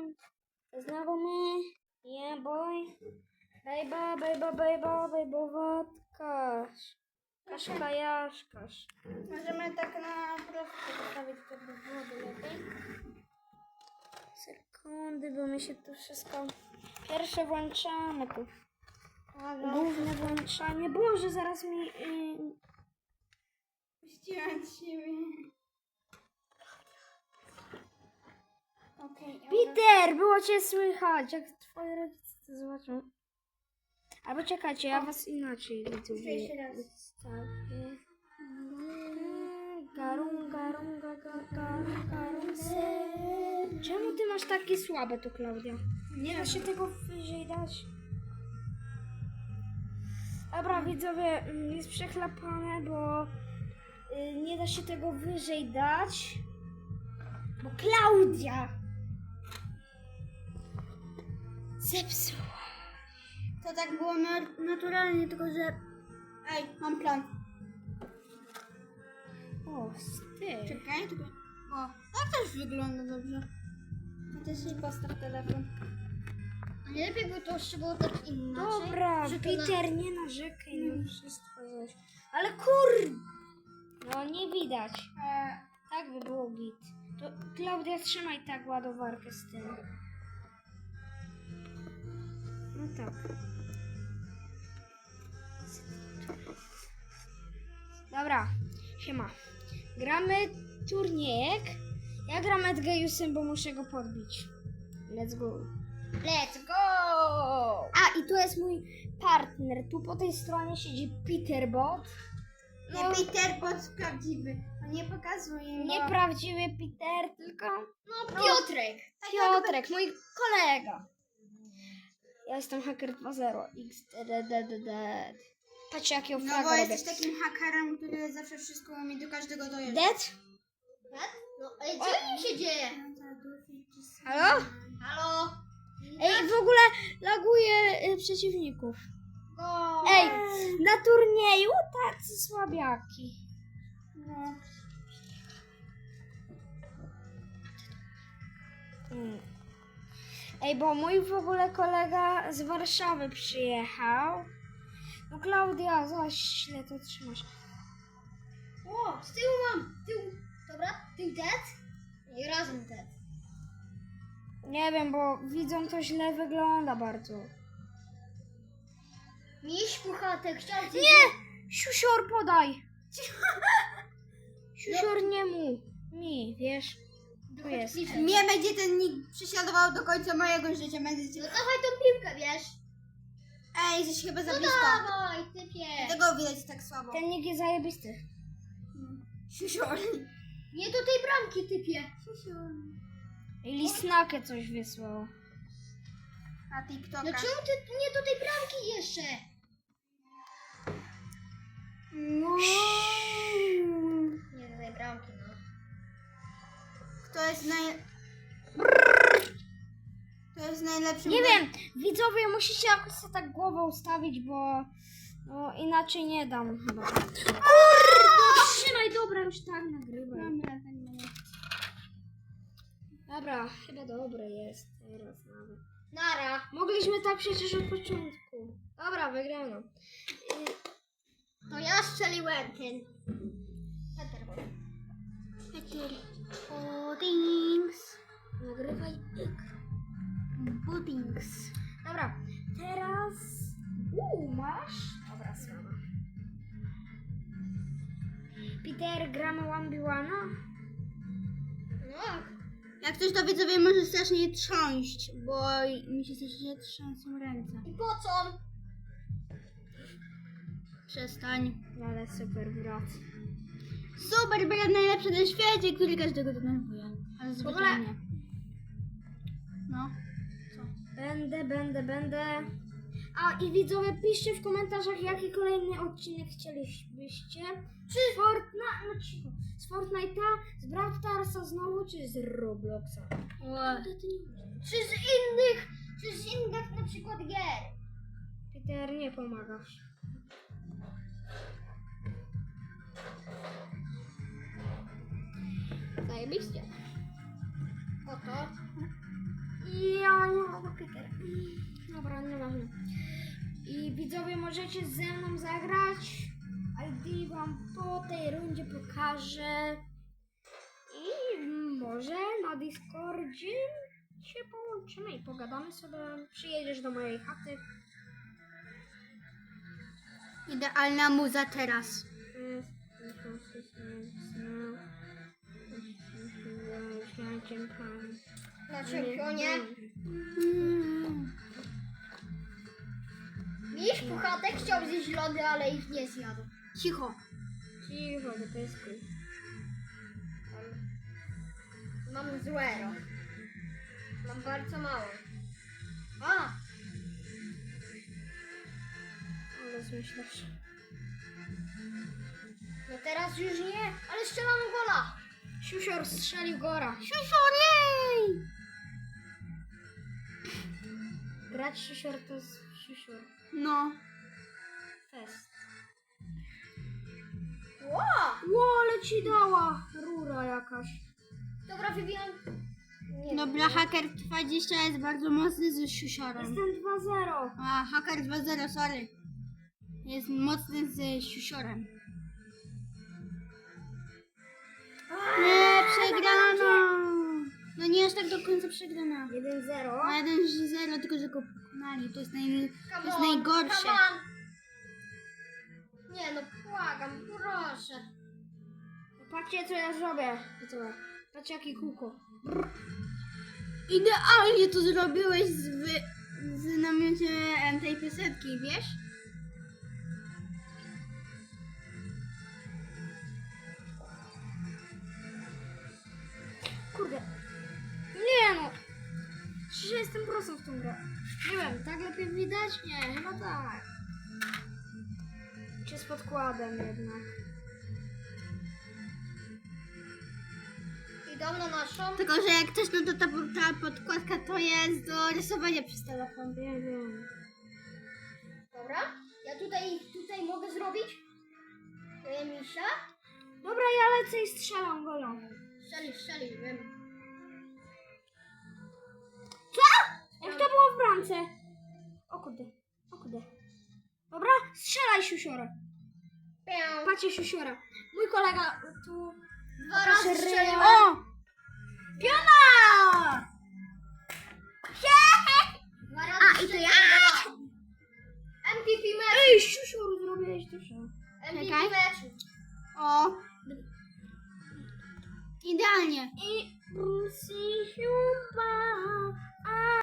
witam. Znowu my. Yeah, boy. Bejba, bejba, bejba, bejbowatkasz. Kaszka, jaszkasz. Możemy tak na prostą postawić, to by byłoby lepiej. Sekundy, bo mi się tu wszystko... Pierwsze włączamy tu. Główne włączanie. Boże, zaraz mi... Yy... Puściłam siebie. Peter, było cię słychać. Jak twoi rodzice to zobaczą. Albo czekajcie, ja was inaczej Jeszcze raz. ustawię. Garunga, runga, ga-. Czemu ty masz takie słabe tu, Klaudia? Nie da się tego wyżej dać. Dobra, widzowie, mm, jest przechlapane, bo y, nie da się tego wyżej dać. Bo Klaudia zepsuła. To tak było na- naturalnie, tylko że... Ej, mam plan. O, styl. Czekaj, tylko... O, to też wygląda dobrze. A ty sobie postaw telefon. A nie lepiej by to jeszcze było tak inaczej? Dobra, Że to Peter, nie narzekaj na wszystko coś. Ale kur... No, nie widać. E, Tak by było git. To Klaudia, trzymaj tak ładowarkę z tym. No tak. Dobra, siema. Gramy turniejek. Ja gram Edgejusem, bo muszę go podbić. Let's go. Let's go! A, i tu jest mój partner. Tu po tej stronie siedzi Peterbot. Nie, Peter Bot prawdziwy. On nie pokazuje. bo- Nieprawdziwy Peter, tylko No, Piotrek. Tak Piotrek, mój kolega. Ja jestem hacker 2.0. XDDDD. Patrzcie jakiego No fraga bo robię. jesteś takim hakerem, który zawsze wszystko umie do każdego dojeżdżać. Dead? No, ej, co im się dzieje? Halo? Halo? Ej, w ogóle laguje y, przeciwników. Go. Ej, na turnieju tacy słabiaki. No. Mm. Ej, bo mój w ogóle kolega z Warszawy przyjechał. No Klaudia, zaś źle to trzymasz. O, z tyłu mam. Z tyłu. Dobra, ty dead? I razem dead. Nie wiem, bo widzą to źle wygląda bardzo. Miś puchatek, chciał ci... Nie! Siusior podaj! Siusior nie mu. Mi, wiesz? Tu jest. Mnie będzie ten nick prześladował do końca mojego życia. Będzie cię... No dawaj tą piłkę, wiesz? Ej, jesteś chyba za No blisko. dawaj, typie. Tego widać tak słabo. Ten nick jest zajebisty. Siusior. Nie do tej bramki, typie. Siusior. I Lisnakę coś wysłał. A TikToka. No czemu ty nie do tej bramki jeszcze? No. Nie do tej bramki, Kto jest naj... To jest najlepszy... Nie wiem, widzowie musicie jakoś sobie tak głowę ustawić, bo no, inaczej nie dam chyba. Kurde, trzymaj, dobra, już tak nagrywaj. Dobra, tak chyba dobre jest teraz nawet. Nara. Mogliśmy tak przecież od początku. Dobra, wygrano. Y, To ja strzeliłem ten. Peter. Peter. Puddings. Nagrywaj ekran. Puddings. Dobra, teraz... Uuu, masz? Dobra, słaba. Peter, gramy 1v1? No. Jak ktoś to widzowie może strasznie trząść, bo mi się strasznie trzęsą ręce. I po co? Przestań. Ale super, brat. Super, brat najlepszy na świecie, który każdego denerwuje. Ale W ogóle- zwyczajnie. No. Będę, będę, będę. A i widzowie, piszcie w komentarzach, jaki kolejny odcinek chcielibyście. Czy z Fortnite, no cicho, z Fortnite'a, z Brawl Starsa znowu, czy z Robloxa? Kurde, ty nie. Czy z innych, czy z innych na przykład gier? Peter, nie pomagasz. Zajebiście. Oto. Dobra, nieważne. I widzowie możecie ze mną zagrać. ID wam po tej rundzie pokażę. I może na Discordzie się połączymy i pogadamy sobie. Przyjedziesz do mojej chaty. Idealna muza teraz. Na czempionie. Miś Puchatek chciał zjeść lody, ale ich nie zjadł. Cicho. Cicho, bo to jest cool. Mam zero. Mam bardzo mało. A! Ale zmyślasz. No teraz już nie, ale strzelam gola. Siusior strzelił gora. Siusior, jej! Grać siusior to jest siusior. No. Fest. Ło! Ło, ale ci dała rura jakaś. Dobra, wybijam. Nie Dobra, haker 20 jest bardzo mocny ze siusiorem. Jestem 2-0. A, haker 2.0, sorry. Jest mocny z siusiorem. Nie, przegrano! No nie aż tak do końca przegrana. 1-0. Ma 1-0, tylko że go pokonali. To jest, naj... To jest najgorsze. come on. Nie no, błagam, proszę. Patrzcie co ja zrobię. Widzowie. Patrzcie jakie kółko. Idealnie to zrobiłeś z, wy... z namiotem tej piosenki, wiesz? Kurde. Nie no. Ja jestem prosą w tą grę. Nie wiem, tak lepiej widać? Nie, chyba tak. Czy z podkładem jednak. Idą na naszą. Tylko, że jak też, no to ta, ta podkładka to jest do rysowania przez telefon. Wiem, wiem. Dobra, ja tutaj, tutaj mogę zrobić. E, misia. Dobra, ja lecę i strzelam golą. Strzeli, strzeli, wiem. Jak to było w bramce? O kurde, o kurde. Dobra, strzelaj siusiora. Pię. Patrzcie siusiora. Mój kolega tu... Dwa razy strzeliłem. O! Piona! Dwa razy A, i to ja. strzeliłem. MVP meczu. Ej, siusior, zrobiłeś. MVP Czekaj. meczu. O! Idealnie. I Bruce Huba.